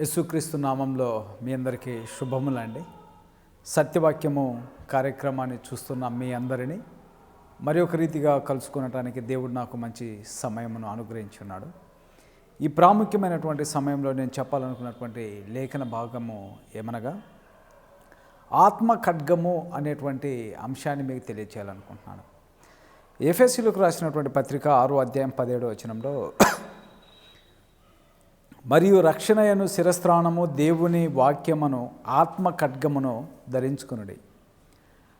యేసుక్రీస్తు నామంలో మీ అందరికీ శుభములండి. సత్యవాక్యము కార్యక్రమాన్ని చూస్తున్న మీ అందరినీ మరి ఒక రీతిగా కలుసుకునటానికి దేవుడు నాకు మంచి సమయమును అనుగ్రహించున్నాడు. ఈ ప్రాముఖ్యమైనటువంటి సమయంలో నేను చెప్పాలనుకున్నటువంటి లేఖన భాగము ఏమనగా ఆత్మ ఖడ్గము అనేటువంటి అంశాన్ని మీకు తెలియచేయాలనుకుంటున్నాను. ఎఫ్ఎస్సీలకు రాసినటువంటి పత్రిక ఆరు అధ్యాయం పదిహేడు వచనంలో మరియు రక్షణయను శిరస్త్రాణము దేవుని వాక్యమును ఆత్మ ఖడ్గమును ధరించుకునుడి.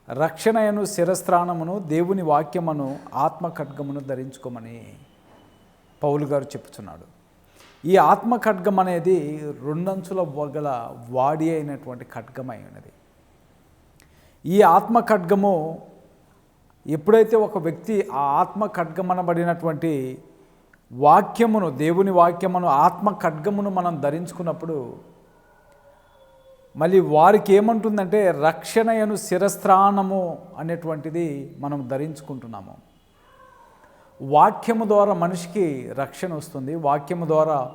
రక్షణయను శిరస్త్రాణమును దేవుని వాక్యమును ఆత్మ ఖడ్గమును ధరించుకోమని పౌలు గారు చెప్తున్నాడు ఈ ఆత్మ ఖడ్గం అనేది రెండంచుల వగల వాడి అయినటువంటి ఖడ్గమై ఉన్నది. ఈ ఆత్మ ఖడ్గము ఎప్పుడైతే ఒక వ్యక్తి ఆ ఆత్మ ఖడ్గమనబడినటువంటి వాక్యమును దేవుని వాక్యమును ఆత్మ ఖడ్గమును మనం ధరించుకున్నప్పుడు మళ్ళీ వారికి ఏమంటుందంటే రక్షణయను శిరస్త్రాణము అనేటువంటిది మనం ధరించుకుంటున్నాము. వాక్యము ద్వారా మనిషికి రక్షణ వస్తుంది. వాక్యము ద్వారా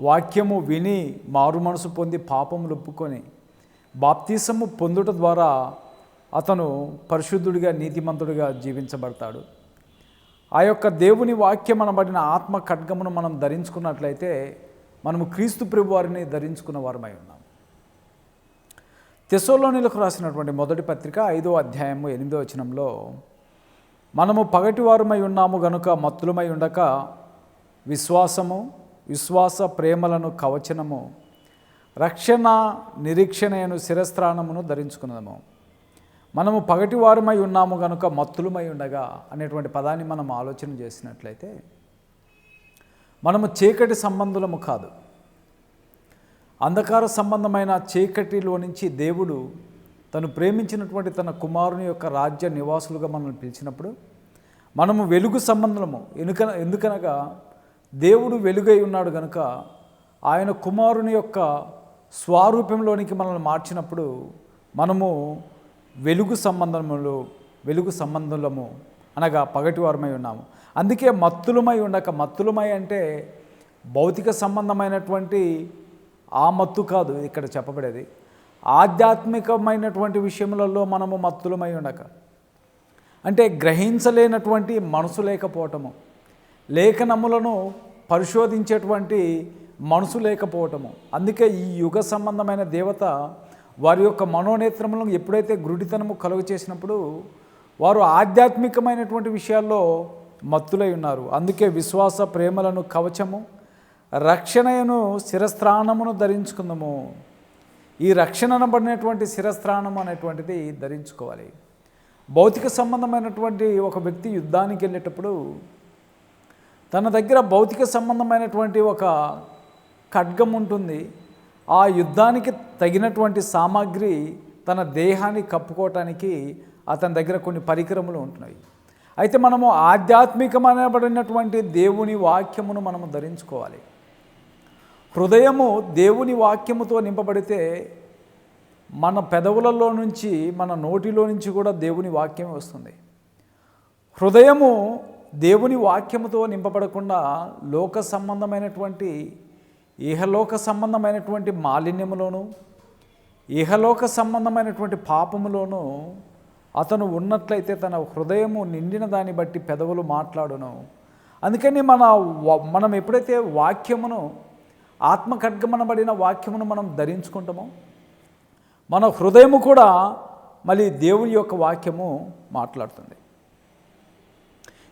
వాక్యము విని మారు మనసు పొంది పాపములు ఒప్పుకొని బాప్తీసము పొందుట ద్వారా అతను పరిశుద్ధుడిగా నీతిమంతుడిగా జీవించబడతాడు. ఆ యొక్క దేవుని వాక్యం అనబడిన ఆత్మ ఖడ్గమును మనం ధరించుకున్నట్లయితే మనము క్రీస్తు ప్రభు వారిని ధరించుకున్న వారమై ఉన్నాం. తెసోలోనిలకు రాసినటువంటి మొదటి పత్రిక ఐదో అధ్యాయము ఎనిమిదో వచనంలో మనము పగటివారమై ఉన్నాము గనుక మత్తులమై ఉండక విశ్వాసము విశ్వాస ప్రేమలను కవచనము రక్షణ నిరీక్షణయను శిరస్త్రాణమును ధరించుకున్నదము. మనము పగటివారమై ఉన్నాము కనుక మత్తులమై ఉండగా అనేటువంటి పదాన్ని మనం ఆలోచన చేసినట్లయితే మనము చీకటి సంబంధులము కాదు. అంధకార సంబంధమైన చీకటిలో నుంచి దేవుడు తను ప్రేమించినటువంటి తన కుమారుని యొక్క రాజ్య నివాసులుగా మనల్ని పిలిచినప్పుడు మనము వెలుగు సంబంధము ఎనుక ఎందుకనగా దేవుడు వెలుగై ఉన్నాడు కనుక ఆయన కుమారుని యొక్క స్వారూప్యంలోనికి మనల్ని మార్చినప్పుడు మనము వెలుగు సంబంధములు వెలుగు సంబంధులము అనగా పగటివారమై ఉన్నాము. అందుకే మత్తులమై ఉండక మత్తులమై అంటే భౌతిక సంబంధమైనటువంటి ఆ మత్తు కాదు ఇక్కడ చెప్పబడేది. ఆధ్యాత్మికమైనటువంటి విషయములలో మనము మత్తులమై ఉండక. అంటే గ్రహించలేనటువంటి మనసు లేకపోవటము లేఖనములను పరిశోధించేటువంటి మనసు లేకపోవటము. అందుకే ఈ యుగ సంబంధమైన దేవత వారి యొక్క మనోనేత్రములను ఎప్పుడైతే గురుడితనము కలుగ చేసినప్పుడు వారు ఆధ్యాత్మికమైనటువంటి విషయాల్లో మత్తులై ఉన్నారు. అందుకే విశ్వాస ప్రేమలను కవచము రక్షణను శిరస్త్రాణమును ధరించుకుందాము. ఈ రక్షణ అనబడినటువంటి శిరస్త్రాణం అనేటువంటిది ధరించుకోవాలి. భౌతిక సంబంధమైనటువంటి ఒక వ్యక్తి యుద్ధానికి వెళ్ళేటప్పుడు తన దగ్గర భౌతిక సంబంధమైనటువంటి ఒక ఖడ్గం ఉంటుంది. ఆ యుద్ధానికి తగినటువంటి సామాగ్రి తన దేహాన్ని కప్పుకోవటానికి అతని దగ్గర కొన్ని పరికరములు ఉంటున్నాయి. అయితే మనము ఆధ్యాత్మికమైనబడినటువంటి దేవుని వాక్యమును మనము ధరించుకోవాలి. హృదయము దేవుని వాక్యముతో నింపబడితే మన పెదవులలో నుంచి మన నోటిలో నుంచి కూడా దేవుని వాక్యం వస్తుంది. హృదయము దేవుని వాక్యముతో నింపబడకుండా లోక సంబంధమైనటువంటి ఇహలోక సంబంధమైనటువంటి మాలిన్యములోను ఇహలోక సంబంధమైనటువంటి పాపములోను అతను ఉన్నట్లయితే తన హృదయము నిండిన దాన్ని బట్టి పెదవులు మాట్లాడును. అందుకని మన మనం ఎప్పుడైతే వాక్యమును ఆత్మఖడ్గమనబడిన వాక్యమును మనం ధరించుకుంటామో మన హృదయము కూడా మళ్ళీ దేవుని యొక్క వాక్యము మాట్లాడుతుంది.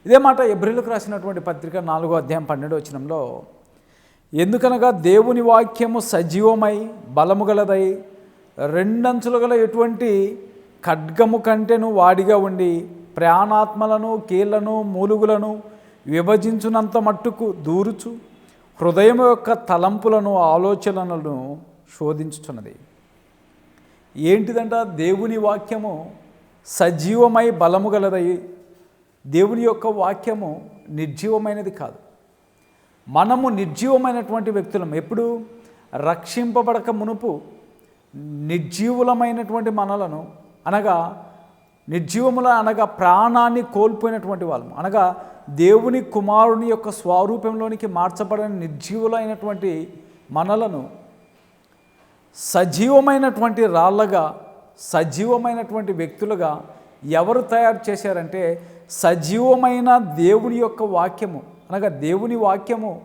ఇదే మాట ఎబ్రిలకు రాసినటువంటి పత్రిక నాలుగో అధ్యాయం పన్నెండు వచనంలో ఎందుకనగా దేవుని వాక్యము సజీవమై బలము గలదై రెండంచులు గల ఎటువంటి ఖడ్గము కంటేను వాడిగా ఉండి ప్రాణాత్మలను కీళ్ళను మూలుగులను విభజించునంత మట్టుకు దూరుచు హృదయం యొక్క తలంపులను ఆలోచనలను శోధించుచున్నది. ఏంటిదంట? దేవుని వాక్యము సజీవమై బలము గలదై దేవుని యొక్క వాక్యము నిర్జీవమైనది కాదు. మనము నిర్జీవమైనటువంటి వ్యక్తులం. ఎప్పుడు? రక్షింపబడక మునుపు నిర్జీవులమైనటువంటి మనలను అనగా నిర్జీవముల అనగా ప్రాణాన్ని కోల్పోయినటువంటి వాళ్ళం. అనగా దేవుని కుమారుని యొక్క స్వరూపంలోనికి మార్చబడిన నిర్జీవులైనటువంటి మనలను సజీవమైనటువంటి రాళ్ళగా సజీవమైనటువంటి వ్యక్తులుగా ఎవరు తయారు చేశారంటే సజీవమైన దేవుని యొక్క వాక్యము అనగా దేవుని వాక్యము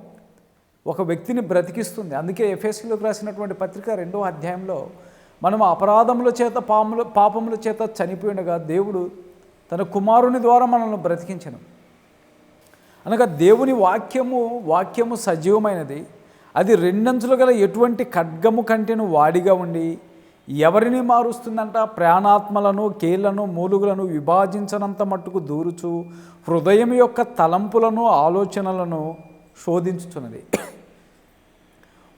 ఒక వ్యక్తిని బ్రతికిస్తుంది. అందుకే ఎఫ్ఎస్సీలోకి రాసినటువంటి పత్రిక రెండవ అధ్యాయంలో మనం అపరాధముల చేత పాముల పాపముల చేత చనిపోయినగా దేవుడు తన కుమారుని ద్వారా మనల్ని బ్రతికించను. అనగా దేవుని వాక్యము వాక్యము సజీవమైనది. అది రెండంచులు గల ఎటువంటి ఖడ్గము కంటేను వాడిగా ఉండి ఎవరిని మారుస్తుందంట? ప్రాణాత్మలను కీళ్ళను మూలుగులను విభాజించనంత మట్టుకు దూరుచు హృదయం యొక్క తలంపులను ఆలోచనలను శోధించుచున్నది.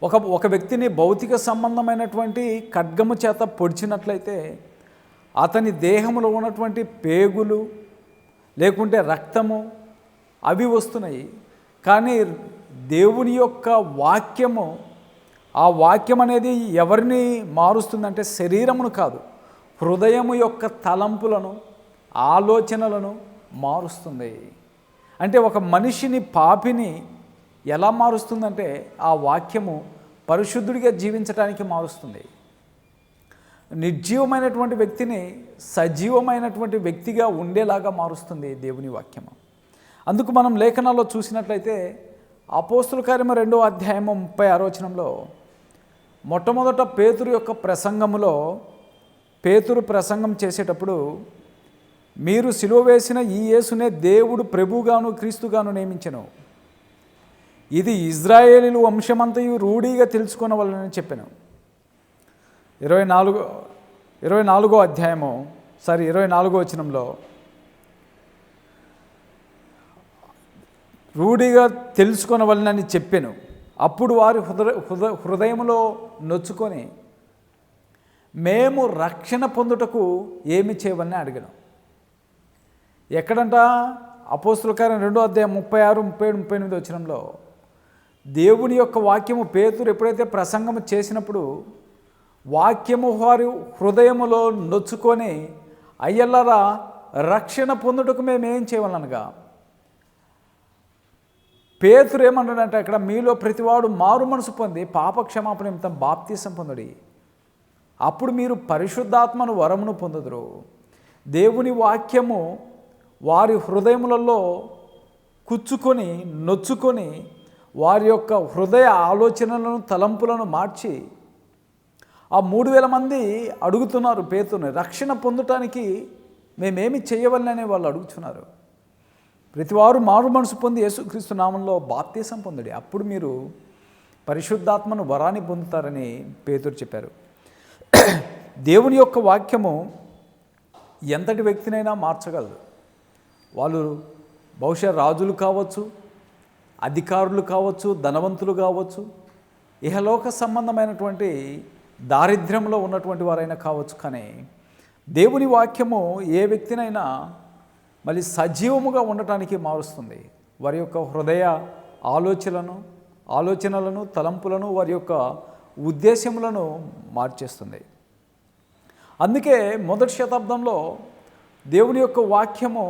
ఒక ఒక వ్యక్తిని భౌతిక సంబంధమైనటువంటి ఖడ్గము చేత పొడిచినట్లయితే అతని దేహంలో ఉన్నటువంటి పేగులు లేకుంటే రక్తము అవి వస్తున్నాయి. కానీ దేవుని యొక్క వాక్యము ఆ వాక్యం అనేది ఎవరిని మారుస్తుందంటే శరీరమును కాదు హృదయము యొక్క తలంపులను ఆలోచనలను మారుస్తుంది. అంటే ఒక మనిషిని పాపిని ఎలా మారుస్తుందంటే ఆ వాక్యము పరిశుద్ధుడిగా జీవించడానికి మారుస్తుంది. నిర్జీవమైనటువంటి వ్యక్తిని సజీవమైనటువంటి వ్యక్తిగా ఉండేలాగా మారుస్తుంది దేవుని వాక్యము అందుకు మనం లేఖనాల్లో చూసినట్లయితే అపోస్తుల కార్యము రెండో అధ్యాయము ముప్పై ఆరోచనంలో మొట్టమొదట పేతురు యొక్క ప్రసంగములో పేతురు ప్రసంగం చేసేటప్పుడు మీరు సిలువ వేసిన ఈ యేసునే దేవుడు ప్రభుగాను క్రీస్తుగాను నియమించను. ఇది ఇజ్రాయేలీలు వంశమంతయు రూఢీగా తెలుసుకునవలనని చెప్పాను. ఇరవై నాలుగో ఇరవై నాలుగో అధ్యాయము సారీ ఇరవై నాలుగో వచనంలో రూఢిగా తెలుసుకొనవలనని చెప్పాను. అప్పుడు వారి హృదయ హృదయ హృదయంలో నొచ్చుకొని మేము రక్షణ పొందుటకు ఏమి చేయవని అడిగాను. ఎక్కడంట? అపోస్తుల కార్యం రెండో అధ్యాయం ముప్పై ఆరు ముప్పై ఏడు ముప్పై ఎనిమిది వచ్చినంలో దేవుని యొక్క వాక్యము పేతురు ఎప్పుడైతే ప్రసంగము చేసినప్పుడు వాక్యము వారి హృదయములో నొచ్చుకొని అయ్యల్లరా రక్షణ పొందుటకు మేము ఏం చేయవలనగా పేతురు ఏమంటాడంటే అక్కడ మీలో ప్రతివాడు మారు మనసు పొంది పాపక్షమాపణ నిమిత్తం బాప్తీసం పొందడి. అప్పుడు మీరు పరిశుద్ధాత్మను వరమును పొందుదురు. దేవుని వాక్యము వారి హృదయములలో కుచ్చుకొని నొచ్చుకొని వారి యొక్క హృదయ ఆలోచనలను తలంపులను మార్చి ఆ మూడు వేల మంది అడుగుతున్నారు పేతుని రక్షణ పొందటానికి మేమేమి చేయవలననే వాళ్ళు అడుగుతున్నారు. ప్రతివారు మారు మనసు పొంది యేసుక్రీస్తు నామంలో బాప్తీసం పొందడి. అప్పుడు మీరు పరిశుద్ధాత్మను వరాన్ని పొందుతారని పేతురు చెప్పారు. దేవుని యొక్క వాక్యము ఎంతటి వ్యక్తినైనా మార్చగలదు. వాళ్ళు బహుశా రాజులు కావచ్చు అధికారులు కావచ్చు ధనవంతులు కావచ్చు ఇహలోక సంబంధమైనటువంటి దారిద్ర్యంలో ఉన్నటువంటి వారైనా కావచ్చు. కానీ దేవుని వాక్యము ఏ వ్యక్తినైనా మళ్ళీ సజీవముగా ఉండటానికి మారుస్తుంది. వారి యొక్క హృదయ ఆలోచనలను ఆలోచనలను తలంపులను వారి యొక్క ఉద్దేశములను మార్చేస్తుంది. అందుకే మొదటి శతాబ్దంలో దేవుని యొక్క వాక్యము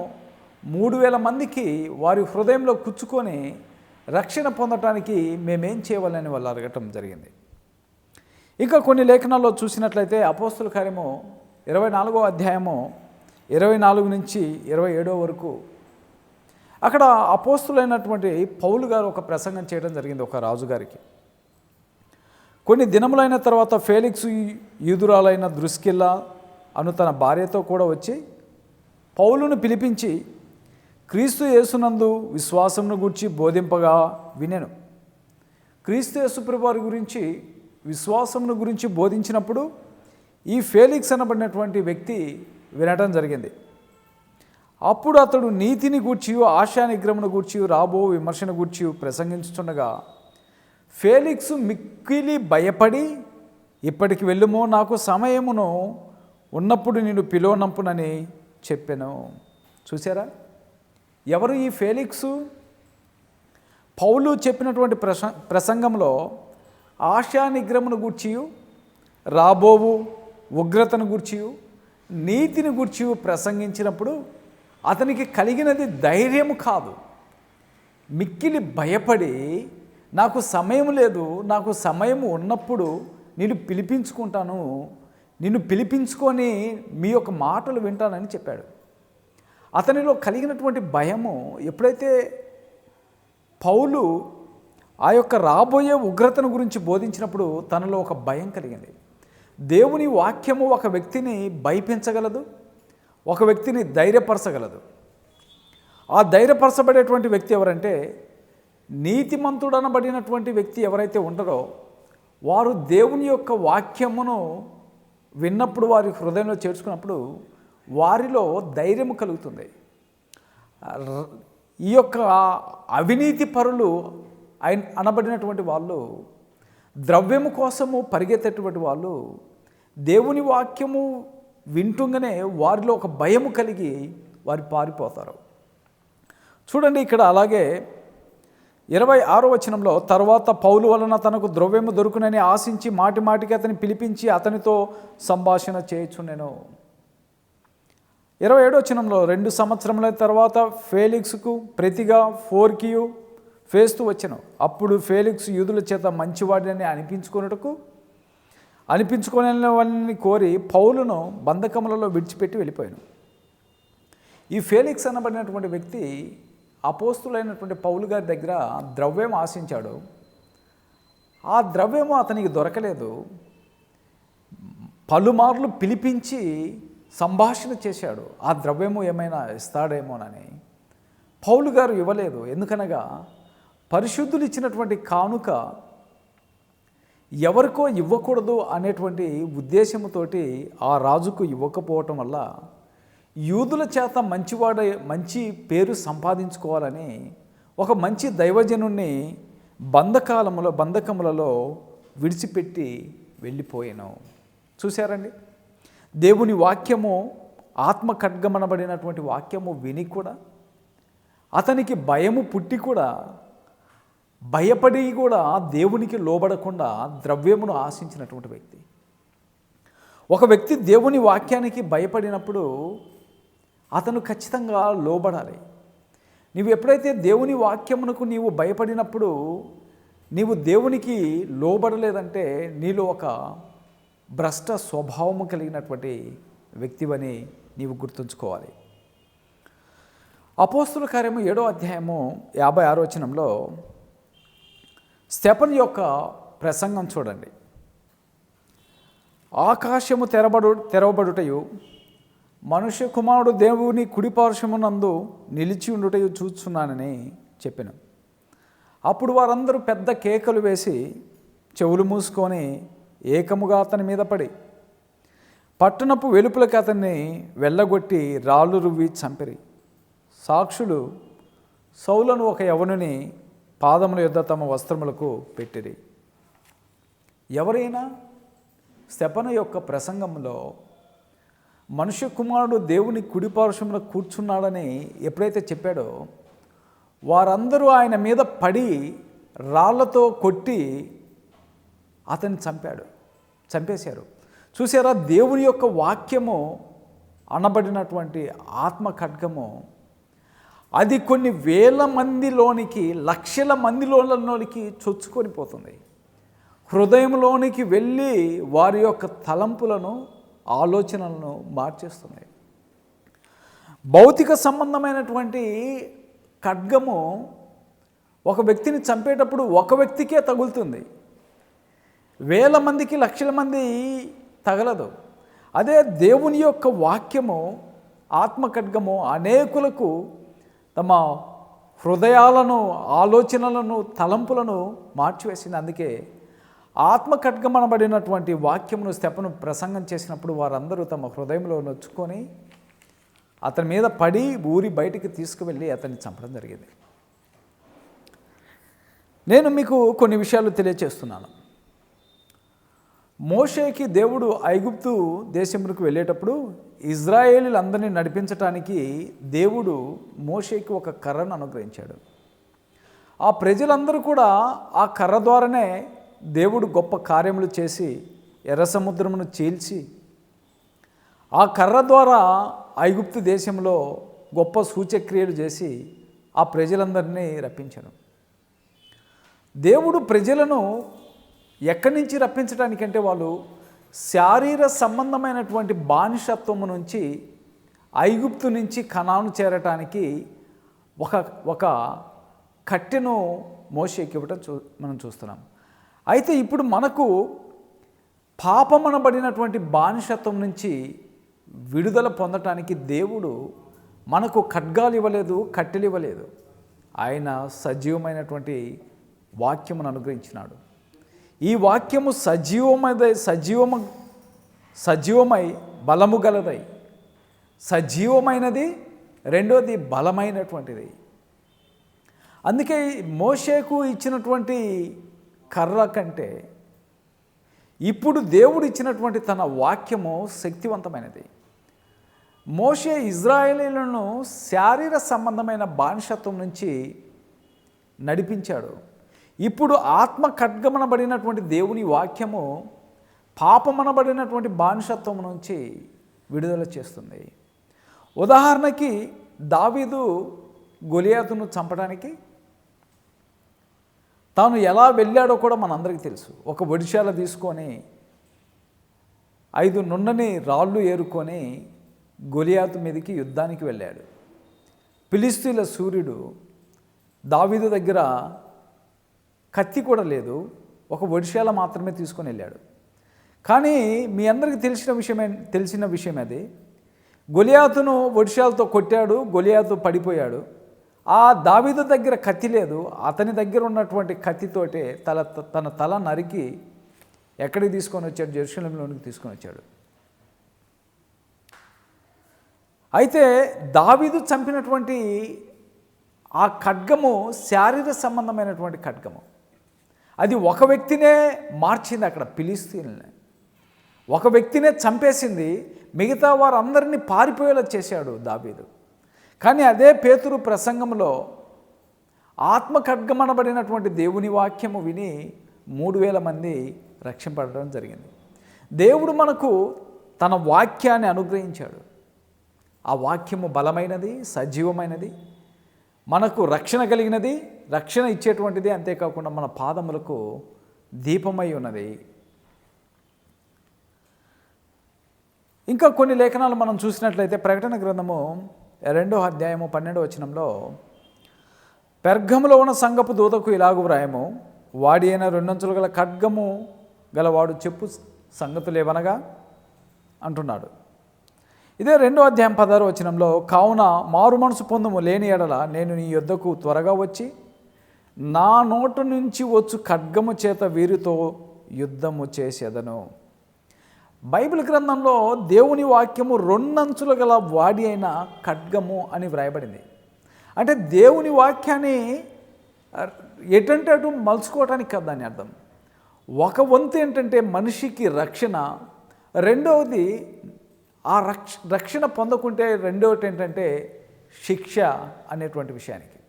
మూడు వేల మందికి వారి హృదయంలో కుచ్చుకొని రక్షణ పొందటానికి మేమేం చేయవాలని వాళ్ళు అడగటం జరిగింది. ఇంకా కొన్ని లేఖనాల్లో చూసినట్లయితే అపోస్తుల కార్యము ఇరవై నాలుగో అధ్యాయము ఇరవై నాలుగు నుంచి ఇరవై ఏడో వరకు అక్కడ అపోస్తులైనటువంటి పౌలు గారు ఒక ప్రసంగం చేయడం జరిగింది ఒక రాజుగారికి. కొన్ని దినములైన తర్వాత ఫేలిక్స్ యూదురాలైన దృష్కిల్ల అను తన భార్యతో కూడా వచ్చి పౌలును పిలిపించి క్రీస్తు యేసునందు విశ్వాసమును గురించి బోధింపగా వినెను. క్రీస్తు యేసుప్రభు వారి గురించి విశ్వాసమును గురించి బోధించినప్పుడు ఈ ఫేలిక్స్ అనబడినటువంటి వ్యక్తి వినటం జరిగింది. అప్పుడు అతడు నీతిని గూర్చి ఆశా నిగ్రహమును గూర్చి రాబో విమర్శన గూర్చి ప్రసంగించుతుండగా ఫేలిక్స్ మిక్కిలి భయపడి ఇప్పటికి వెళ్ళుమో నాకు సమయమును ఉన్నప్పుడు నేను పిలువనంపునని చెప్పాను. చూసారా ఎవరు ఈ ఫేలిక్సు? పౌలు చెప్పినటువంటి ప్రస ప్రసంగంలో ఆశా నిగ్రహమును గూర్చి రాబోవు ఉగ్రతను గూర్చి నీతిని గుర్చి ప్రసంగించినప్పుడు అతనికి కలిగినది ధైర్యం కాదు. మిక్కిలి భయపడి నాకు సమయం లేదు నాకు సమయం ఉన్నప్పుడు నేను పిలిపించుకుంటాను నిన్ను పిలిపించుకొని మీ యొక్క మాటలు వింటానని చెప్పాడు. అతనిలో కలిగినటువంటి భయము ఎప్పుడైతే పౌలు ఆ యొక్క రాబోయే ఉగ్రతను గురించి బోధించినప్పుడు తనలో ఒక భయం కలిగింది. దేవుని వాక్యము ఒక వ్యక్తిని భయపించగలదు ఒక వ్యక్తిని ధైర్యపరచగలదు. ఆ ధైర్యపరచబడేటువంటి వ్యక్తి ఎవరంటే నీతిమంతుడనబడినటువంటి వ్యక్తి ఎవరైతే ఉండరో వారు దేవుని యొక్క వాక్యమును విన్నప్పుడు వారి హృదయంలో చేర్చుకున్నప్పుడు వారిలో ధైర్యం కలుగుతుంది. ఈ యొక్క అవినీతి పరులు అనబడినటువంటి వాళ్ళు ద్రవ్యము కోసము పరిగెత్తేటువంటి వాళ్ళు దేవుని వాక్యము వింటుంగానే వారిలో ఒక భయము కలిగి వారు పారిపోతారు. చూడండి ఇక్కడ అలాగే ఇరవై ఆరో వచనంలో తర్వాత పౌలు వలన తనకు ద్రవ్యము దొరుకునని ఆశించి మాటి మాటికి అతని పిలిపించి అతనితో సంభాషణ చేయొచ్చు నేను ఇరవై ఏడో వచనంలో రెండు సంవత్సరముల తర్వాత ఫేలిక్స్కు ప్రతిగా ఫోర్కియు ఫేస్తూ వచ్చాను. అప్పుడు ఫేలిక్స్ యూదుల చేత మంచివాడిని అనిపించుకున్నట్టుకు అనిపించుకునే వాళ్ళని కోరి పౌలును బంధకములలో విడిచిపెట్టి వెళ్ళిపోయాను. ఈ ఫేలిక్స్ అనబడినటువంటి వ్యక్తి అపోస్తులైనటువంటి పౌలు గారి దగ్గర ద్రవ్యం ఆశించాడు. ఆ ద్రవ్యము అతనికి దొరకలేదు. పలుమార్లు పిలిపించి సంభాషణ చేశాడు. ఆ ద్రవ్యము ఏమైనా ఇస్తాడేమోనని పౌలు గారు ఇవ్వలేదు. ఎందుకనగా పరిశుద్ధులు ఇచ్చినటువంటి కానుక ఎవరికో ఇవ్వకూడదు అనేటువంటి ఉద్దేశంతోటి ఆ రాజుకు ఇవ్వకపోవటం వల్ల యూదుల చేత మంచివాడ మంచి పేరు సంపాదించుకోవాలని ఒక మంచి దైవజనుణ్ణి బంధకాలములో బంధకములలో విడిచిపెట్టి వెళ్ళిపోయాను. చూశారండి? దేవుని వాక్యము ఆత్మ ఖడ్గమనబడినటువంటి వాక్యము విని కూడా అతనికి భయము పుట్టి కూడా భయపడి కూడా దేవునికి లోబడకుండా ద్రవ్యమును ఆశించినటువంటి వ్యక్తి. ఒక వ్యక్తి దేవుని వాక్యానికి భయపడినప్పుడు అతను ఖచ్చితంగా లోబడాలి. నీవు ఎప్పుడైతే దేవుని వాక్యమునకు నీవు భయపడినప్పుడు నీవు దేవునికి లోబడలేదంటే నీలో ఒక భ్రష్ట స్వభావము కలిగినటువంటి వ్యక్తివని నీవు గుర్తుంచుకోవాలి. అపోస్తుల కార్యము ఏడో అధ్యాయము యాభై ఆరోచనంలో స్టెపన్ యొక్క ప్రసంగం చూడండి. ఆకాశము తెరబడు తెరవబడుటయు మనుష్య కుమారుడు దేవుని కుడిపార్శ్వమునందు నిలిచి ఉండుటయు చూస్తున్నానని చెప్పాను. అప్పుడు వారందరూ పెద్ద కేకలు వేసి చెవులు మూసుకొని ఏకముగా అతని మీద పడి పట్టణపు వెలుపులకి అతన్ని వెళ్ళగొట్టి రాళ్ళు రువ్వి చంపిరి. సాక్షులు సౌలను ఒక యవనుని పాదముల యొద్ద తమ వస్త్రములకు పెట్టిరి. ఎవరైనా స్తెపన యొక్క ప్రసంగంలో మనుష్య కుమారుడు దేవుని కుడిపార్శ్వంలో కూర్చున్నాడని ఎప్పుడైతే చెప్పాడో వారందరూ ఆయన మీద పడి రాళ్ళతో కొట్టి అతన్ని చంపాడు చంపేశారు. చూసారా దేవుని యొక్క వాక్యము అనబడినటువంటి ఆత్మ ఖడ్గము అది కొన్ని వేల మందిలోనికి లక్షల మందిలోనికి చొచ్చుకొని పోతుంది. హృదయంలోనికి వెళ్ళి వారి యొక్క తలంపులను ఆలోచనలను మార్చేస్తున్నాయి భౌతిక సంబంధమైనటువంటి ఖడ్గము ఒక వ్యక్తిని చంపేటప్పుడు ఒక వ్యక్తికే తగులుతుంది. వేల మందికి లక్షల మంది తగలదు. అదే దేవుని యొక్క వాక్యము ఆత్మ ఖడ్గము అనేకులకు తమ హృదయాలను ఆలోచనలను తలంపులను మార్చివేసింది. అందుకే ఆత్మ ఖడ్గమనబడినటువంటి వాక్యమును స్తెపను ప్రసంగం చేసినప్పుడు వారందరూ తమ హృదయంలో నొచ్చుకొని అతని మీద పడి ఊరి బయటికి తీసుకువెళ్ళి అతన్ని చంపడం జరిగింది. నేను మీకు కొన్ని విషయాలు తెలియచేస్తున్నాను. మోషేకి దేవుడు ఐగుప్తు దేశములకు వెళ్ళేటప్పుడు ఇజ్రాయేలీలందరినీ నడిపించటానికి దేవుడు మోషేకి ఒక కర్రను అనుగ్రహించాడు. ఆ ప్రజలందరూ కూడా ఆ కర్ర ద్వారానే దేవుడు గొప్ప కార్యములు చేసి ఎర్ర సముద్రమును చీల్చి ఆ కర్ర ద్వారా ఐగుప్తు దేశంలో గొప్ప సూచక్రియలు చేసి ఆ ప్రజలందరినీ రప్పించాడు. దేవుడు ప్రజలను ఎక్కడి నుంచి రప్పించడానికంటే వాళ్ళు శారీర సంబంధమైనటువంటి బానిసత్వము నుంచి ఐగుప్తు నుంచి కణాను చేరటానికి ఒక ఒక కట్టెను మోసేకి ఇవ్వటం చూ మనం చూస్తున్నాం. అయితే ఇప్పుడు మనకు పాపమనబడినటువంటి బానిసత్వం నుంచి విడుదల పొందటానికి దేవుడు మనకు ఖడ్గాలు ఇవ్వలేదు కట్టెలు ఇవ్వలేదు. ఆయన సజీవమైనటువంటి వాక్యమును అనుగ్రహించినాడు. ఈ వాక్యము సజీవమై సజీవము సజీవమై బలము గలదై. సజీవమైనది రెండోది బలమైనటువంటిది. అందుకే మోషేకు ఇచ్చినటువంటి కర్ర కంటే ఇప్పుడు దేవుడు ఇచ్చినటువంటి తన వాక్యము శక్తివంతమైనది. మోషే ఇజ్రాయేలీలను శారీర సంబంధమైన బానిసత్వం నుంచి నడిపించాడు. ఇప్పుడు ఆత్మ ఖడ్గమనబడినటువంటి దేవుని వాక్యము పాపమనబడినటువంటి బానిసత్వం నుంచి విడుదల చేస్తుంది. ఉదాహరణకి దావీదు గొలియాతును చంపడానికి తాను ఎలా వెళ్ళాడో కూడా మనందరికీ తెలుసు. ఒక ఒడిశాల తీసుకొని ఐదు నున్నని రాళ్ళు ఏరుకొని గొలియాతు మీదకి యుద్ధానికి వెళ్ళాడు. పిలిస్తీల సూర్యుడు దావీదు దగ్గర కత్తి కూడా లేదు. ఒక ఒడిశాల మాత్రమే తీసుకొని వెళ్ళాడు. కానీ మీ అందరికీ తెలిసిన విషయమే తెలిసిన విషయం అది. గొలియాతును ఒడిశాలతో కొట్టాడు గొలియాతు పడిపోయాడు. ఆ దావీదు దగ్గర కత్తి లేదు. అతని దగ్గర ఉన్నటువంటి కత్తితోటే తల తన తల నరికి ఎక్కడికి తీసుకొని వచ్చాడు? జెరూసలేంలోనికి తీసుకొని వచ్చాడు. అయితే దావీదు చంపినటువంటి ఆ ఖడ్గము శారీర సంబంధమైనటువంటి ఖడ్గము. అది ఒక వ్యక్తినే మార్చింది అక్కడ పిలిస్తీన్ని ఒక వ్యక్తినే చంపేసింది మిగతా వారందరినీ పారిపోయేలా చేశాడు దావీదు. కానీ అదే పేతురు ప్రసంగంలో ఆత్మ ఖడ్గమనబడినటువంటి దేవుని వాక్యము విని మూడు వేల మంది రక్షింపడడం జరిగింది. దేవుడు మనకు తన వాక్యాన్ని అనుగ్రహించాడు. ఆ వాక్యము బలమైనది సజీవమైనది మనకు రక్షణ కలిగినది రక్షణ ఇచ్చేటువంటిది అంతేకాకుండా మన పాదములకు దీపమై ఉన్నది. ఇంకా కొన్ని లేఖనాలు మనం చూసినట్లయితే ప్రకటన గ్రంథము రెండో అధ్యాయము పన్నెండో వచనంలో పెర్గములో ఉన్న సంగపు దూతకు ఇలాగు వ్రాయము వాడి అయిన రెండంచులు గల ఖడ్గము గలవాడు చెప్పు సంగతులేవనగా అంటున్నాడు. ఇదే రెండో అధ్యాయం పదహారు వచనంలో కావున మారు మనసు పొందము. లేని ఎడల నేను నీ యొద్దకు త్వరగా వచ్చి నా నోటు నుంచి వచ్చు ఖడ్గము చేత వీరితో యుద్ధము చేసేదను. బైబిల్ గ్రంథంలో దేవుని వాక్యము రెండంచులు గల వాడి అయిన ఖడ్గము అని వ్రాయబడింది. అంటే దేవుని వాక్యాన్ని ఎటంటే అటు మలుచుకోవటానికి కాదు దాని అర్థం. ఒక వంతు ఏంటంటే మనిషికి రక్షణ రెండవది ఆ రక్ష రక్షణ పొందకుంటే రెండవది ఏంటంటే శిక్ష అనేటువంటి విషయానికి.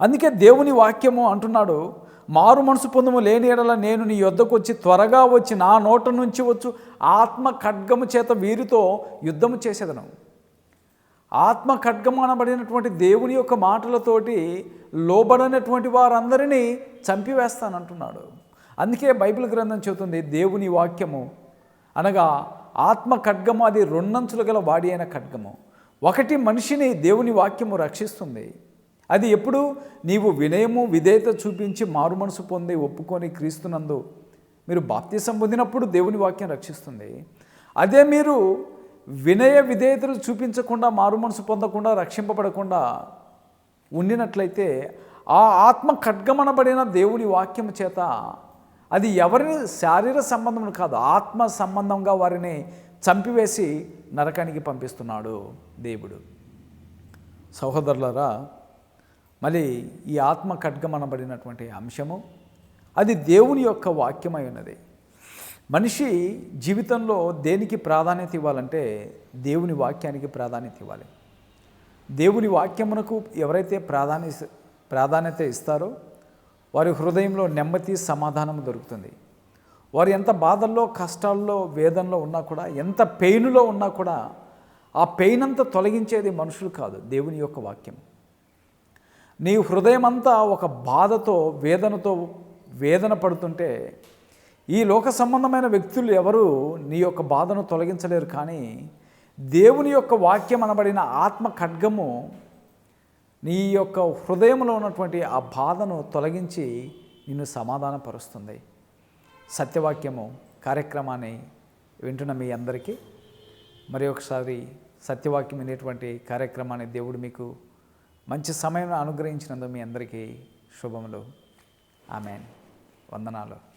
అందుకే దేవుని వాక్యము అంటున్నాడు మారు మనసు పొందము లేని ఎడల నేను నీ యొద్దకు వచ్చి త్వరగా వచ్చి నా నోట నుంచి వచ్చు ఆత్మ ఖడ్గము చేత వీరితో యుద్ధము చేసేదను. ఆత్మ ఖడ్గమానబడినటువంటి దేవుని యొక్క మాటలతోటి లోబడినటువంటి వారందరినీ చంపివేస్తానంటున్నాడు. అందుకే బైబిల్ గ్రంథం చెబుతుంది దేవుని వాక్యము. అనగా ఆత్మ ఖడ్గము అది రెండంచులు గల వాడి అయిన ఖడ్గము. ఒకటి మనిషిని దేవుని వాక్యము రక్షిస్తుంది. అది ఎప్పుడు? నీవు వినయము విధేయత చూపించి మారు మనసు పొంది ఒప్పుకొని క్రీస్తునందు. మీరు బాప్తీసం పొందినప్పుడు దేవుని వాక్యం రక్షిస్తుంది. అదే మీరు వినయ విధేయతలు చూపించకుండా మారు మనసు పొందకుండా రక్షింపబడకుండా ఉండినట్లయితే ఆ ఆత్మ ఖడ్గమనబడిన దేవుని వాక్యము చేత అది ఎవరిని శారీర సంబంధం కాదు ఆత్మ సంబంధంగా వారిని చంపివేసి నరకానికి పంపిస్తున్నాడు దేవుడు. సహోదరులరా మళ్ళీ ఈ ఆత్మ ఖడ్గమనబడినటువంటి అంశము అది దేవుని యొక్క వాక్యమై ఉన్నది మనిషి జీవితంలో దేనికి ప్రాధాన్యత ఇవ్వాలంటే దేవుని వాక్యానికి ప్రాధాన్యత ఇవ్వాలి. దేవుని వాక్యమునకు ఎవరైతే ప్రాధాన్య ప్రాధాన్యత ఇస్తారో వారి హృదయంలో నెమ్మది సమాధానం దొరుకుతుంది. వారు ఎంత బాధల్లో కష్టాల్లో వేదనలో ఉన్నా కూడా ఎంత పెయిన్లో ఉన్నా కూడా ఆ పెయిన్ అంతా తొలగించేది మనుషులు కాదు దేవుని యొక్క వాక్యం. నీ హృదయం అంతా ఒక బాధతో వేదనతో వేదన పడుతుంటే ఈ లోక సంబంధమైన వ్యక్తులు ఎవరు నీ యొక్క బాధను తొలగించలేరు కానీ దేవుని యొక్క వాక్యం అనబడిన ఆత్మ ఖడ్గము నీ యొక్క హృదయంలో ఉన్నటువంటి ఆ బాధను తొలగించి నిన్ను సమాధానపరుస్తుంది. సత్యవాక్యము కార్యక్రమాన్ని వింటున్న మీ అందరికీ మరి ఒకసారి సత్యవాక్యం అనేటువంటి కార్యక్రమాన్ని దేవుడు మీకు మంచి సమయం అనుగ్రహించినందుకు మీ అందరికీ శుభములు. ఆమెన్. వందనాలు.